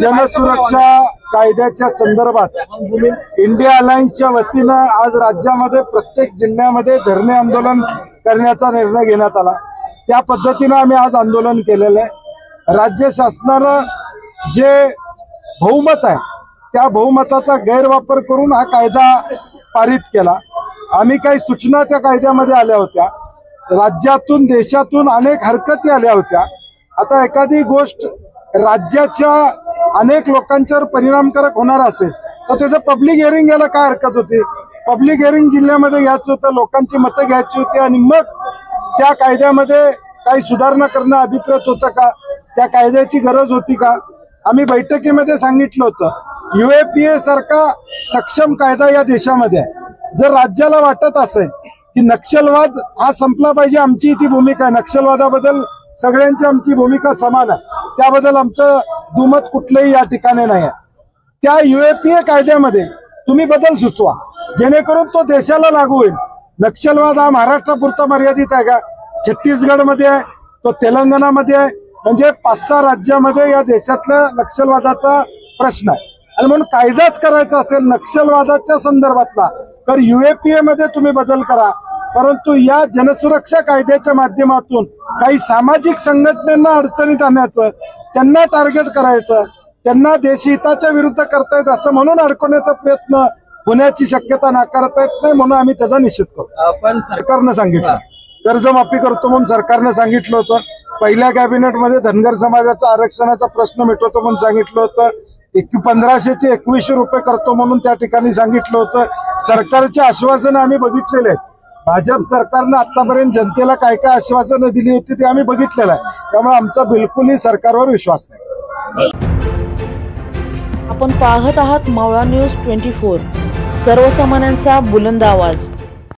जनसुरक्षा कायद्याच्या संदर्भात इंडिया अलायन्सच्या वतीनं आज राज्यामध्ये प्रत्येक जिल्ह्यामध्ये धरणे आंदोलन करण्याचा निर्णय घेण्यात आला. त्या पद्धतीनं आम्ही आज आंदोलन केलेलं आहे. राज्य शासनानं जे बहुमत आहे त्या बहुमताचा गैरवापर करून हा कायदा पारित केला. आम्ही काही सूचना त्या कायद्यामध्ये आल्या होत्या. राज्यातून देशातून अनेक हरकती आल्या होत्या. आता एखादी गोष्ट राज्याच्या अनेक लोकांच्यावर परिणामकारक होणार असेल. तर त्याचं पब्लिक हिअरिंग घ्यायला काय हरकत होती? पब्लिक हिअरिंग जिल्ह्यामध्ये घ्यायचं होतं लोकांची मतं घ्यायची होती आणि मग त्या कायद्यामध्ये काही सुधारणा करणं अभिप्रेत होतं का? त्या कायद्याची गरज होती का? आम्ही बैठकीमध्ये सांगितलं होतं. युएपीए सारखा सक्षम कायदा या देशामध्ये आहे. जर राज्याला वाटत असेल की नक्षलवाद हा संपला पाहिजे आमची ती भूमिका आहे. नक्षलवादाबद्दल सगळ्यांची आमची भूमिका समान आहे. त्याबद्दल आमचं दुमत कुठलंही या ठिकाणी नाही आहे त्या युएपीए कायद्यामध्ये तुम्ही बदल सुचवा. जेणेकरून तो देशाला लागू होईल. नक्षलवाद हा महाराष्ट्रापुरता मर्यादित आहे का? छत्तीसगडमध्ये आहे तो तेलंगणामध्ये आहे. म्हणजे पाच सहा राज्यामध्ये या देशातल्या नक्षलवादाचा प्रश्न आहे. आणि म्हणून कायदाच करायचा असेल नक्षलवादाच्या संदर्भातला तर युएपीए मध्ये तुम्ही बदल करा. परंतु या जनसुरक्षा कायद्याच्या माध्यमातून काही सामाजिक संघटनांना अडचणीत आणण्याचं त्यांना टार्गेट करायचं त्यांना देशहिताच्या विरुद्ध करतायत असं म्हणून अडकवण्याचा प्रयत्न होण्याची शक्यता नाकारता येत नाही म्हणून आम्ही त्याचा निषेध करतो. सर सरकारनं सांगितलं. कर्जमाफी करतो म्हणून सरकारनं सांगितलं होतं. पहिल्या कॅबिनेटमध्ये धनगर समाजाचा आरक्षणाचा प्रश्न मिटवतो म्हणून सांगितलं होतं. एक पंधराशेचे एकवीसशे रुपये करतो म्हणून त्या ठिकाणी सांगितलं होतं. सरकारची आश्वासनं आम्ही बघितलेले आहेत. भाजप सरकारनं आतापर्यंत जनतेला काय काय आश्वासनं दिली होती ते आम्ही बघितलेलं आहे. त्यामुळे आमचा बिलकुलही सरकारवर विश्वास नाही. आपण पाहत आहात मावळा न्यूज ट्वेंटी फोर. सर्वसामान्यांचा बुलंद आवाज.